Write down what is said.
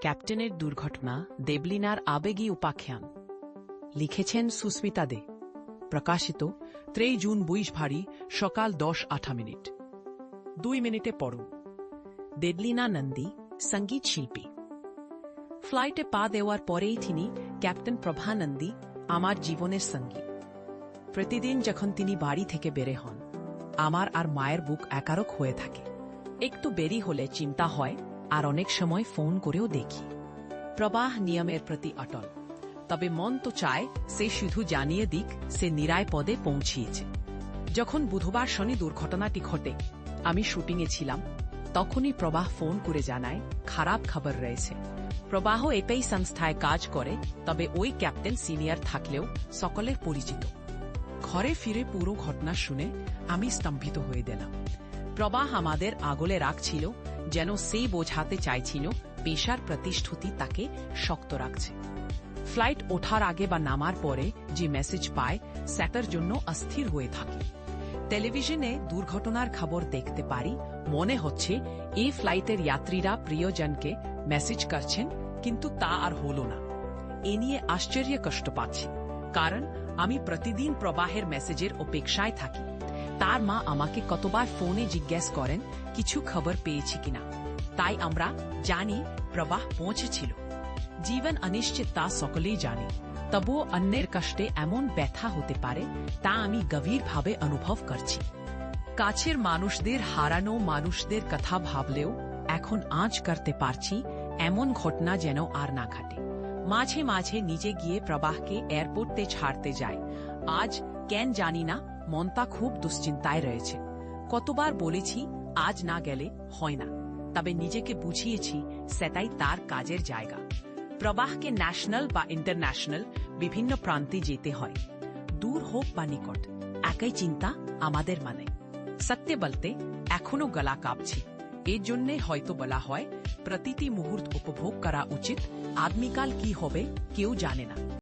ক্যাপ্টেনের দুর্ঘটনা, দেবলিনার আবেগী উপাখ্যান। লিখেছেন সুস্মিতা দে। প্রকাশিত ত্রেই জুন বইশ ভারী, সকাল দশ আঠা মিনিট। দুই মিনিটে পড়ুন। দেবলিনা নন্দী, সংগীত শিল্পী। ফ্লাইটে পা দেওয়ার পরেই তিনি ক্যাপ্টেন প্রভা নন্দী, আমার জীবনের সঙ্গী। প্রতিদিন যখন তিনি বাড়ি থেকে বেরে হন, আমার আর মায়ের বুক একারক হয়ে থাকে। একটু বেরি হলে চিন্তা হয় আর অনেক সময় ফোন করেও দেখি। প্রবাহ নিয়মের প্রতি অটল। তবে মন তো চায় সে শুধু জানিয়ে দিক, সে নিরায় পদে পৌঁছিয়েছে। যখন বুধবার শনি দুর্ঘটনাটি ঘটে, আমি শুটিংয়ে ছিলাম, তখনই প্রবাহ ফোন করে জানায়, খারাপ খবর রয়েছে। প্রবাহ এটাই সংস্থায় কাজ করে, তবে ওই ক্যাপ্টেন সিনিয়র থাকলেও সকলের পরিচিত। ঘরে ফিরে পুরো ঘটনা শুনে আমি স্তম্ভিত হয়ে দিলাম প্রবাহ আমাদের আগলে রাখছিল যেন সেই বোঝাতে চাইছিল পেশার প্রতিষ্ঠুতি তাকে শক্ত রাখছে। ফ্লাইট ওঠার আগে বা নামার পরে যে মেসেজ পায় সেটার জন্য অস্থির হয়ে থাকে। টেলিভিশনে দুর্ঘটনার খবর দেখতে পারি, মনে হচ্ছে এই ফ্লাইটের যাত্রীরা প্রিয়জনকে মেসেজ করছেন, কিন্তু তা আর হল না। এ নিয়ে আশ্চর্য কষ্ট পাচ্ছি, কারণ আমি প্রতিদিন প্রবাহের মেসেজের অপেক্ষায় থাকি। তার মা আমাকে কতবার ফোনে জিজ্ঞেস করেন, কিছু খবর পেয়েছি কিনা? তাই আমরা জানি প্রবাহ পৌঁছেছিল। জীবন অনিশ্চিত তা সকলেই জানি। তবুও অন্যের কষ্টে এমন ব্যথা হতে পারে, তা আমি গভীরভাবে অনুভব করছি। কাছের মানুষদের হারানো মানুষদের কথা ভাবলেও এখন আজ করতে পারছি, এমন ঘটনা যেন আর না ঘটে। মাঝে মাঝে নিজে গিয়ে প্রবাহকে এয়ারপোর্টে ছাড়তে যায় আজ কেন জানি না মনটা খুব দুশ্চিন্তায় রয়েছে। কতবার বলেছি, আজ না গেলে হয় না। তবে নিজেকে বুঝিয়েছি, সেটাই তার কাজের জায়গা। প্রবাহকে ন্যাশনাল বা ইন্টারন্যাশনাল বিভিন্ন প্রান্তে যেতে হয়। দূর হোক বা নিকট, একই চিন্তা আমাদের মানে। সত্য বলতে, এখনও গলা কাঁপছি। এর জন্যে হয়তো বলা হয়, প্রতিটি মুহূর্ত উপভোগ করা উচিত। আদমিকাল কি হবে, কেউ জানে না।